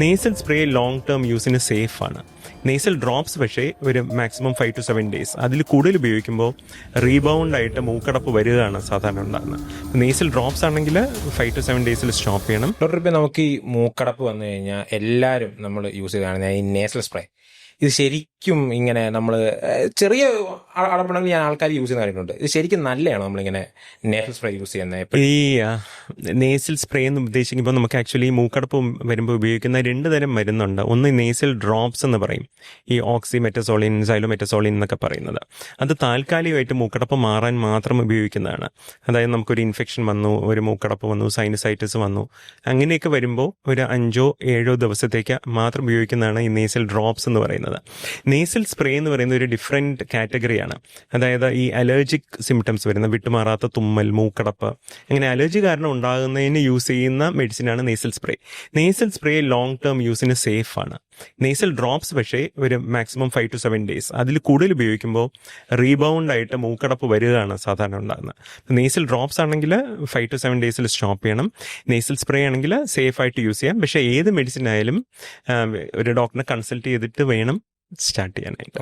Nasal spray long term യൂസിന് safe ആണ്. Nasal drops പക്ഷേ ഒരു maximum five to seven days അതിൽ കൂടുതൽ ഉപയോഗിക്കുമ്പോൾ റീബൗണ്ട് ആയിട്ട് മൂക്കടപ്പ് വരികയാണ് സാധാരണ ഉണ്ടാകുന്നത്. നേസൽ ഡ്രോപ്സ് ആണെങ്കിൽ ഫൈവ് ടു സെവൻ ഡേയ്സിൽ സ്റ്റോപ്പ് ചെയ്യണം. ഡോക്ടർ ഇപ്പം നമുക്ക് ഈ മൂക്കടപ്പ് വന്നു കഴിഞ്ഞാൽ എല്ലാവരും നമ്മൾ യൂസ് ചെയ്താണ് ഈ നേസൽ സ്പ്രേ ഇത് ശരിക്കും ഇങ്ങനെ നമ്മൾ ചെറിയ അടപ്പണങ്ങൾ ഞാൻ ആൾക്കാർ യൂസ് ചെയ്യുന്ന കാര്യങ്ങളുണ്ട്. ഇത് ശരിക്കും നല്ലതാണ് നമ്മളിങ്ങനെ നേസൽ സ്പ്രേ യൂസ് ചെയ്യുന്നത് ഈ നേസൽ സ്പ്രേ എന്ന് ഉദ്ദേശിക്കുമ്പോൾ നമുക്ക് ആക്ച്വലി മൂക്കടപ്പ് വരുമ്പോൾ ഉപയോഗിക്കുന്ന രണ്ട് തരം മരുന്നുണ്ട്. ഒന്ന് നേസൽ ഡ്രോപ്സ് എന്ന് പറയും. ഈ ഓക്സി മെറ്റസോളിൻ സൈലോമെറ്റസോളിൻ എന്നൊക്കെ പറയുന്നത്. അത് താൽക്കാലികമായിട്ട് മൂക്കടപ്പ് മാറാൻ മാത്രം ഉപയോഗിക്കുന്നതാണ്. അതായത് നമുക്കൊരു ഇൻഫെക്ഷൻ വന്നു ഒരു മൂക്കടപ്പ് വന്നു സൈനസൈറ്റിസ് വന്നു. അങ്ങനെയൊക്കെ വരുമ്പോൾ ഒരു അഞ്ചോ ഏഴോ ദിവസത്തേക്ക് മാത്രം ഉപയോഗിക്കുന്നതാണ് ഈ നേസൽ ഡ്രോപ്സ് എന്ന് പറയുന്നത്. നേസൽ സ്പ്രേ എന്ന് പറയുന്ന ഒരു ഡിഫറെന്റ് കാറ്റഗറിയാണ് അതായത് ഈ അലർജിക് സിംറ്റംസ് വരുന്ന വിട്ടുമാറാത്ത തുമ്മൽ മൂക്കടപ്പ് അങ്ങനെ അലർജി കാരണം ഉണ്ടാകുന്നതിന് യൂസ് ചെയ്യുന്ന മെഡിസിനാണ് nasal spray nasal spray long term യൂസിന് സേഫ് ആണ്. നേസൽ ഡ്രോപ്സ് പക്ഷേ ഒരു maximum five to seven days അതിൽ കൂടുതൽ ഉപയോഗിക്കുമ്പോൾ റീബൗണ്ട് ആയിട്ട് മൂക്കടപ്പ് വരികയാണ് സാധാരണ ഉണ്ടാകുന്നത്. നേസൽ ഡ്രോപ്സ് ആണെങ്കിൽ ഫൈവ് ടു സെവൻ ഡേയ്സിൽ സ്റ്റോപ്പ് ചെയ്യണം. നേസൽ സ്പ്രേ ആണെങ്കിൽ സേഫ് ആയിട്ട് യൂസ് ചെയ്യാം. പക്ഷേ ഏത് മെഡിസിൻ ആയാലും ഒരു ഡോക്ടറിനെ കൺസൾട്ട് ചെയ്തിട്ട് വേണം സ്റ്റാർട്ട് ചെയ്യാനായിട്ട്